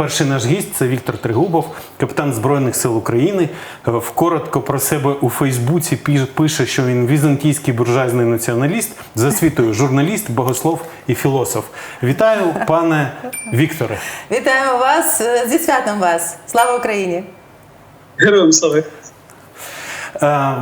Перший наш гість це Віктор Тригубов, капітан Збройних сил України. Е, Коротко про себе у Фейсбуці пише, що він візантійський буржуазний націоналіст, за освітою журналіст, богослов і філософ. Вітаю, пане Вікторе. Вітаю вас е, зі святом вас! Слава Україні! Героям слави. Е,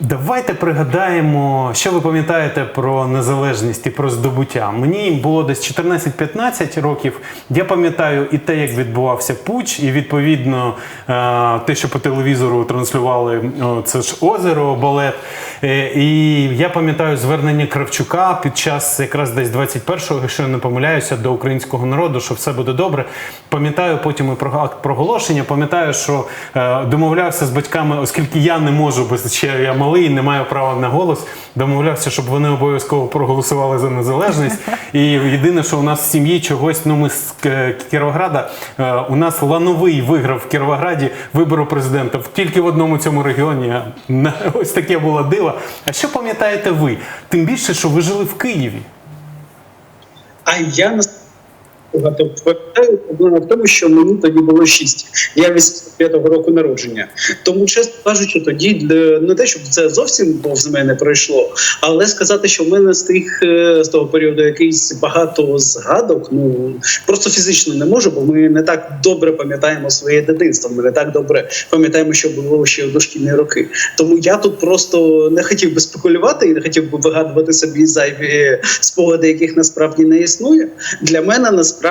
Давайте пригадаємо, що ви пам'ятаєте про незалежність і про здобуття. Мені було десь 14-15 років. Я пам'ятаю і те, як відбувався путч, і відповідно е, те, що по телевізору транслювали це ж озеро, балет. Е, І я пам'ятаю звернення Кравчука під час якраз десь 21-го, якщо я не помиляюся, до українського народу, що все буде добре. Пам'ятаю потім і про акт проголошення. Пам'ятаю, що домовлявся з батьками, оскільки я не можу, бо ще я малий, не маю права на голос. Домовлявся, щоб вони обов'язково проголосували за незалежність. І єдине, що у нас в сім'ї чогось, ну ми з е, Кіровограда, е, у нас лановий виграв в Кіровограді вибору президента. Тільки в одному цьому регіоні. Ось таке було диво. А що пам'ятаєте ви? Тим більше, що ви жили в Києві. А я на багато пам'ятаю, проблема в тому, що мені тоді було 6. Я 85-го року народження. Тому, чесно кажучи, тоді не те, щоб це зовсім повз мене пройшло, але сказати, що в мене з тих е, з того періоду якийсь багато згадок, ну просто фізично не можу, бо ми не так добре пам'ятаємо своє дитинство. Ми не так добре пам'ятаємо, що було ще в дошкільні роки. Тому я тут просто не хотів би спекулювати і не хотів би вигадувати собі зайві спогади, яких насправді не існує. Для мене насправді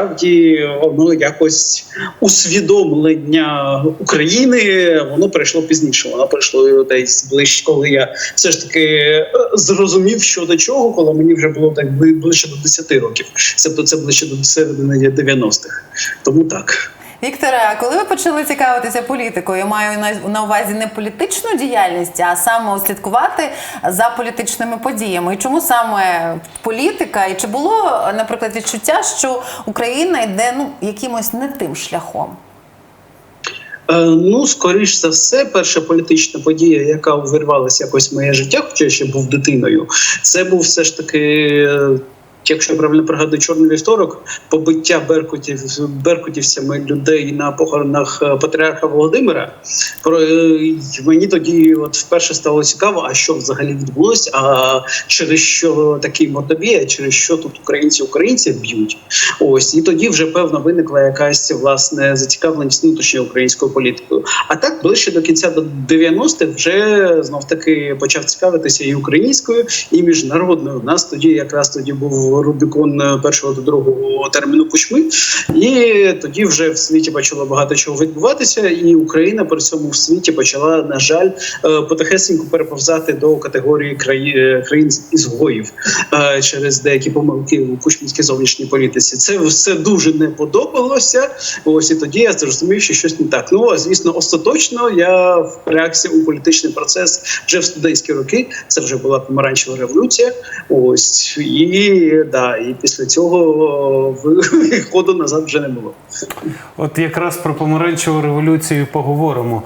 воно якось усвідомлення України воно прийшло пізніше. Воно прийшло десь ближче, коли я все ж таки е, зрозумів, що до чого, коли мені вже було так бли- ближче до 10 років. Тобто це ближче до середини 90-х. Тому так. Вікторе, а коли ви почали цікавитися політикою, я маю на, увазі не політичну діяльність, а саме слідкувати за політичними подіями. І чому саме політика? І чи було, наприклад, відчуття, що Україна йде ну якимось не тим шляхом? Е, ну, скоріш за все, перша політична подія, яка увірвалася якось в моє життя, хоча я ще був дитиною, це був все ж таки. Якщо я правильно пригадую, чорний вівторок, побиття беркутів беркутівцями людей на похоронах е, патріарха Володимира. Про е, мені тоді, от вперше стало цікаво, а що взагалі відбулося, а через що такий мордобій, а через що тут українці українців б'ють. Ось і тоді вже певно виникла якась власне зацікавленість внутрішньою українською політикою. А так ближче до кінця до 90-х вже знов таки почав цікавитися і українською, і міжнародною. У нас тоді якраз тоді був Рубікон е, першого до другого терміну Кучми, і тоді вже в світі почало багато чого відбуватися, і Україна при цьому в світі почала, на жаль, е, потихесеньку переповзати до категорії краї- е, країн ізгоїв через деякі помилки у кучмінській зовнішній політиці. Це все дуже не подобалося. Ось і тоді я зрозумів, що щось не так. Ну а звісно, остаточно я впрягся у політичний процес вже в студентські роки. Це вже була помаранчева революція. Ось і да, і після цього виходу назад вже не було. От якраз про помаранчеву революцію поговоримо.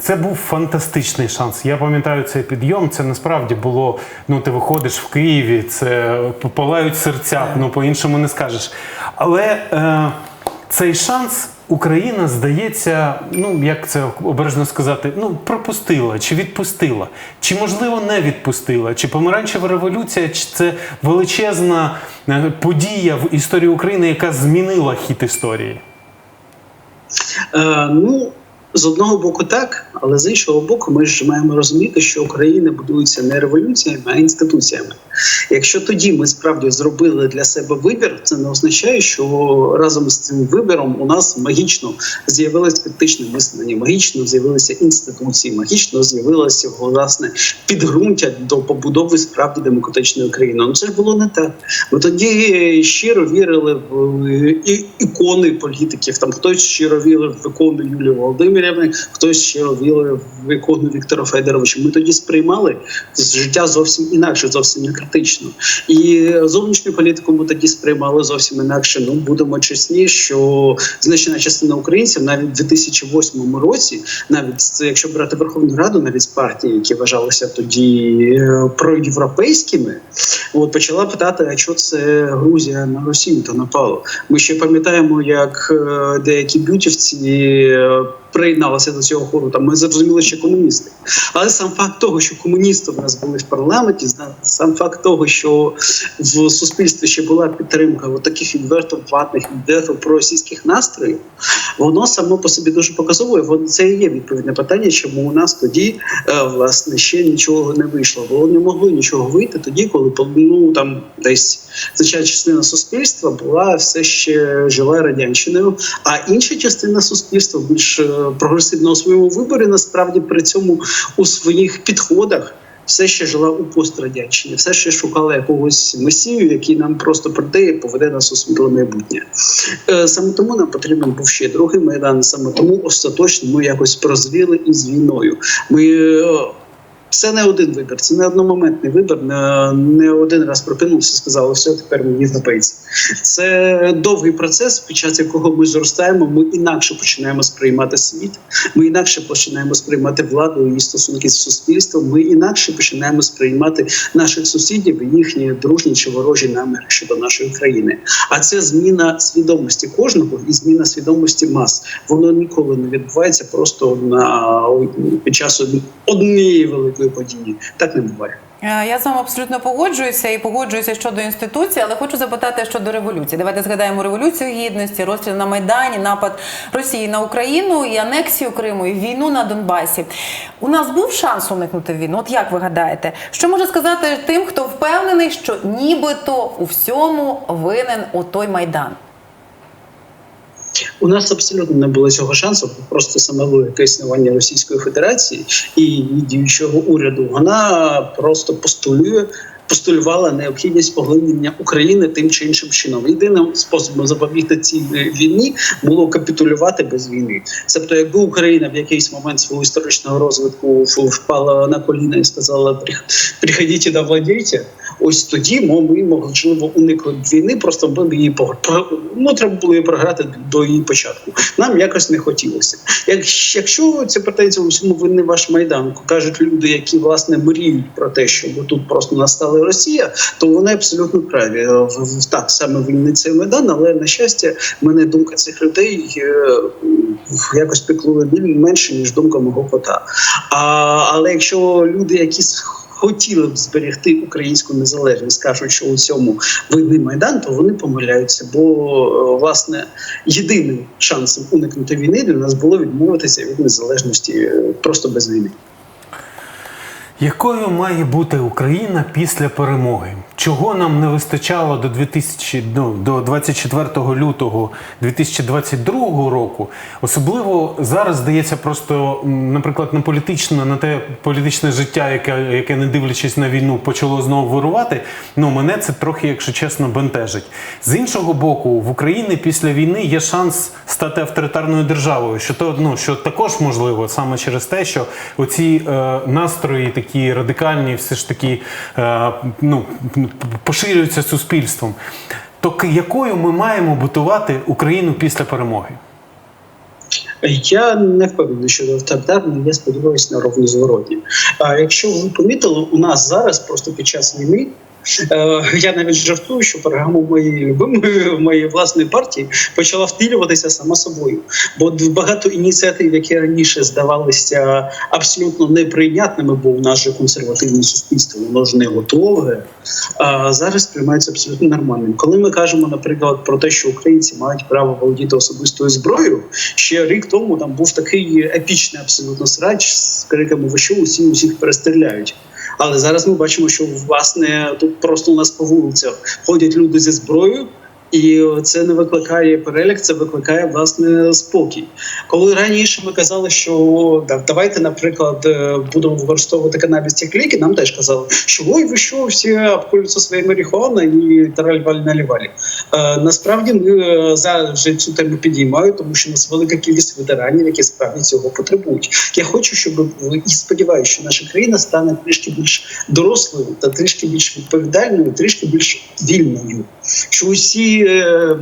Це був фантастичний шанс. Я пам'ятаю цей підйом. Це насправді було. Ну, ти виходиш в Києві, це палають серця, ну по-іншому не скажеш. Але е, цей шанс Україна, здається, ну як це обережно сказати, ну пропустила чи відпустила, чи можливо не відпустила, чи помаранчева революція, чи це величезна е, подія в історії України, яка змінила хід історії. Е, ну, з одного боку, так, але з іншого боку, ми ж маємо розуміти, що Україна будується не революціями, а інституціями. Якщо тоді ми справді зробили для себе вибір, це не означає, що разом з цим вибором у нас магічно з'явилось критичне мислення, магічно з'явилися інституції, магічно з'явилося власне підґрунтя до побудови справді демократичної країни. Ну це ж було не так. Ми тоді щиро вірили в е, ікони політиків. Там хтось щиро вірив в ікону Юлії Володимирівни, керівник, хтось ще віли в ікону Віктора Федоровича. Ми тоді сприймали життя зовсім інакше, зовсім не критично. І зовнішню політику ми тоді сприймали зовсім інакше. Ну будемо чесні, що значна частина українців навіть в 2008 році, навіть якщо брати Верховну Раду, навіть з партії, які вважалися тоді е, проєвропейськими, от почала питати, а що це Грузія на Росію та напало. Ми ще пам'ятаємо, як е, деякі бютівці е, приєдналися до цього хору. Там ми зрозуміли, що комуністи. Але сам факт того, що комуністи в нас були в парламенті, сам факт того, що в суспільстві ще була підтримка таких відверто ватних, відверто проросійських настроїв, воно само по собі дуже показовує. Воно це і є відповідне питання, чому у нас тоді е, власне ще нічого не вийшло. Бо не могло нічого вийти тоді, коли ну там десь значна частина суспільства була все ще жива радянщиною, а інша частина суспільства більш е, прогресивна у своєму виборі, насправді при цьому у своїх підходах. Все ще жила у пострадянщині, все ще шукала якогось месію, який нам просто прийде і поведе нас у світле майбутнє. Е, Саме тому нам потрібен був ще другий майдан. Саме тому остаточно ми якось прозріли із війною. Ми е, це не один вибір, це не одномоментний вибір. Не, не один раз прокинувся, сказали, все, тепер ми європейці. Це довгий процес, під час якого ми зростаємо. Ми інакше починаємо сприймати світ. Ми інакше починаємо сприймати владу і стосунки з суспільством. Ми інакше починаємо сприймати наших сусідів їхні дружні чи ворожі наміри щодо нашої країни. А це зміна свідомості кожного і зміна свідомості мас. Воно ніколи не відбувається просто на під час однієї великої події. Так не буває. Е, Я з вами абсолютно погоджуюся і погоджуюся щодо інституції, але хочу запитати щодо революції. Давайте згадаємо революцію гідності, розстріл на майдані, напад Росії на Україну і анексію Криму, і війну на Донбасі. У нас був шанс уникнути війну. От як ви гадаєте, що може сказати тим, хто впевнений, що нібито у всьому винен отой майдан? У нас абсолютно не було цього шансу, просто саме логіка існування Російської Федерації і діючого уряду. Вона просто постулює. Постулювала необхідність поглиблення України тим чи іншим чином. Єдиним способом запобігти цій війні було капітулювати без війни. Тобто, якби Україна в якийсь момент свого історичного розвитку впала на коліна і сказала «Прих- приходіть і владійте, ось тоді ми можливо уникли б війни, просто ми б її пог- про- ну, треба було її програти до її початку. Нам якось не хотілося. Як, якщо це претензія у всьому винний ваш майдан, кажуть люди, які власне мріють про те, щоб тут просто настала Росія, то вони абсолютно праві. В- в- Так саме винний цей майдан, але на щастя, мене думка цих людей е, якось піклує менше ніж думка мого кота. А, але якщо люди, які хотіли б зберегти українську незалежність, кажуть, що у цьому винний майдан, то вони помиляються. Бо е, власне єдиним шансом уникнути війни для нас було відмовитися від незалежності е, просто без війни. Якою має бути Україна після перемоги? Чого нам не вистачало до 2000, ну, до 24 лютого 2022 року? Особливо зараз здається, просто, наприклад, на політичне, на те політичне життя, яке, яке не дивлячись на війну, почало знову вирувати. Ну мене це трохи, якщо чесно, бентежить. З іншого боку, в Україні після війни є шанс стати авторитарною державою, що то ну що також можливо саме через те, що оці е, настрої такі радикальні, все ж таки е, ну, поширюються суспільством. То якою ми маємо будувати Україну після перемоги? Я не впевнений що авторитарної, я сподіваюся на ровно зворотні. А якщо ви помітили, у нас зараз просто під час війни. Е, Я навіть жартую, що програма моєї моєї власної партії почала втілюватися сама собою. Бо багато ініціатив, які раніше здавалися абсолютно неприйнятними, бо у нас же консервативне суспільство, воно ж не готове. А зараз приймаються абсолютно нормальним. Коли ми кажемо, наприклад, про те, що українці мають право володіти особистою зброєю, ще рік тому там був такий епічний абсолютно срач з криками «Ви що, усі усіх перестріляють. Але зараз ми бачимо, що власне тут просто у нас по вулицях ходять люди зі зброєю. І це не викликає переляк, це викликає власне спокій. Коли раніше ми казали, що да, давайте, наприклад, е, будемо використовувати канабіс як ліки, нам теж казали, що ой, ви що, всі обколюються своєю марихуаною і тараль налівалі. Е, насправді ми е, зараз цю тему підіймаю, тому що у нас велика кількість ветеранів, які справді цього потребують. Я хочу, щоб і сподіваюся, що наша країна стане трішки більш дорослою та трішки більш відповідальною, трішки більш вільною. Що усі е,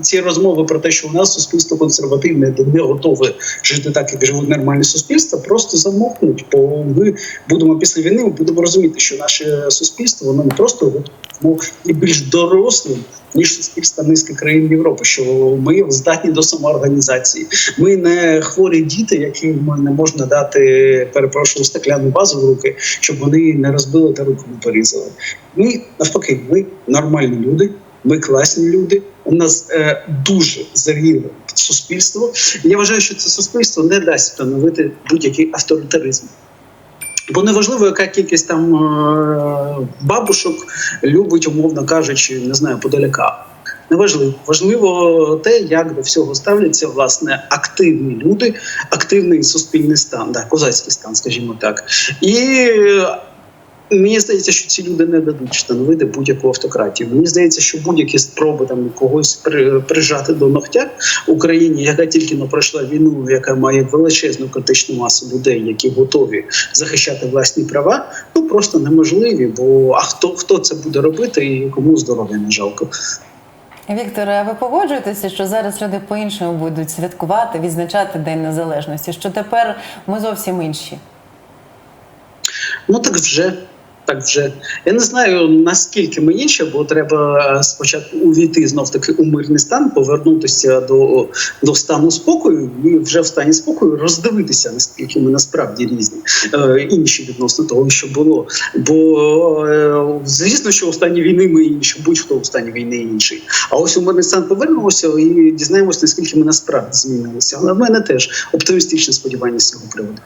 ці розмови про те, що у нас суспільство консервативне, не готове жити так, як живуть нормальні суспільства, просто замовкнуть. Бо ми будемо після війни, ми будемо розуміти, що наше суспільство воно не просто воно є більш дорослим. Ніж суспільства низки країн Європи, що ми здатні до самоорганізації. Ми не хворі діти, яким не можна дати перепрошую стекляну базу в руки, щоб вони не розбили та руку не порізали. Ми навпаки, ми нормальні люди, ми класні люди. У нас е, дуже зріле суспільство. Я вважаю, що це суспільство не дасть встановити будь-який авторитаризм. Бо неважливо, яка кількість там е, бабушок любить, умовно кажучи, не знаю, подаляка. Неважливо. Важливо те, як до всього ставляться власне активні люди, активний суспільний стан, да, козацький стан, скажімо так. І Мені здається, що ці люди не дадуть встановити будь-яку автократію. Мені здається, що будь-які спроби там когось при, прижати до ногтя Україні, яка тільки но пройшла війну, яка має величезну критичну масу людей, які готові захищати власні права, ну просто неможливі. Бо а хто хто це буде робити і кому здоров'я не жалко? Вікторе, а ви погоджуєтеся, що зараз люди по-іншому будуть святкувати, відзначати День Незалежності? Що тепер ми зовсім інші? Ну так вже. Так вже я не знаю наскільки мені ще, бо треба е, спочатку увійти знов таки у мирний стан, повернутися до, до стану спокою, і вже в стані спокою роздивитися, наскільки ми насправді різні, е, інші відносно того, що було. Бо е, звісно, що у стані війни ми інші, будь-хто у стані війни інший. А ось у мирний стан повернемося і дізнаємося, наскільки ми насправді змінилися. Але в мене теж оптимістичне сподівання з цього приводу.